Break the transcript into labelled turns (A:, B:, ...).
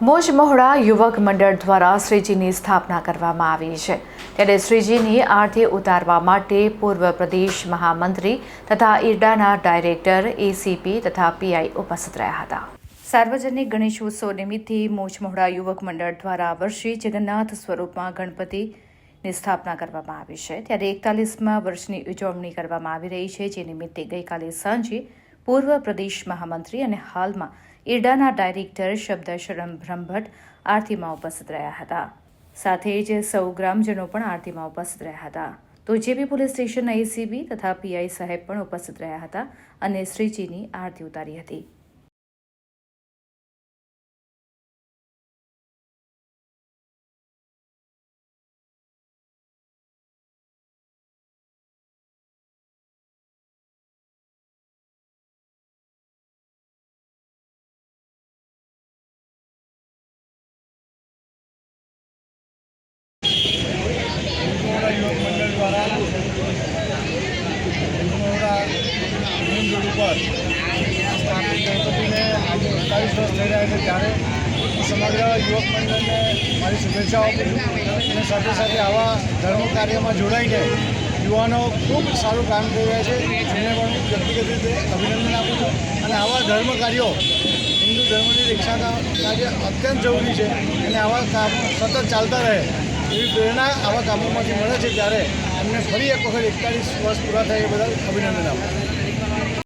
A: મોજ મહોડા યુવક મંડળ દ્વારા શ્રીજીની સ્થાપના કરવામાં આવી છે. ત્યારે શ્રીજીની આરતી ઉતારવા માટે પૂર્વ પ્રદેશ મહામંત્રી તથા ઈરડાના ડાયરેક્ટર, એસીપી તથા પીઆઈ ઉપસ્થિત રહ્યા હતા. સાર્વજનિક ગણેશોત્સવ નિમિત્તે મોજ મહોડા યુવક મંડળ દ્વારા વર્ષે જગન્નાથ સ્વરૂપમાં ગણપતિની સ્થાપના કરવામાં આવી છે. ત્યારે એકતાલીસમાં વર્ષની ઉજવણી કરવામાં આવી રહી છે. જે નિમિત્તે ગઈકાલે સાંજે પૂર્વ પ્રદેશ મહામંત્રી અને હાલમાં ઈરડાના ડાયરેક્ટર શબ્દશરમ બ્રહ્મભટ્ટ આરતીમાં ઉપસ્થિત રહ્યા હતા. સાથે જ સૌ ગ્રામજનો પણ આરતીમાં ઉપસ્થિત રહ્યા હતા. તો જેપી પોલીસ સ્ટેશનના એસીબી તથા પીઆઈ સાહેબ પણ ઉપસ્થિત રહ્યા હતા અને શ્રીજીની આરતી ઉતારી હતી.
B: દ્વારા મેઇન રોડ આજે અડતાલીસ વર્ષ થઈ રહ્યા છે ત્યારે સમગ્ર યુવક મારી શુભેચ્છાઓ અને સાથે સાથે આવા ધર્મ કાર્યમાં જોડાઈને યુવાનો ખૂબ સારું કામ કરી રહ્યા છે એમને પણ વ્યક્તિગત રીતે અભિનંદન આપું છું અને આવા ધર્મ કાર્યો હિન્દુ ધર્મની રક્ષા કાર્ય અત્યંત જરૂરી છે અને આવા કામ સતત ચાલતા રહે. એવી પ્રેરણા આવા કામોમાંથી મળે છે ત્યારે એમને ફરી એક વખત એકતાલીસ વર્ષ પૂરા થાય એ બદલ અભિનંદન આપું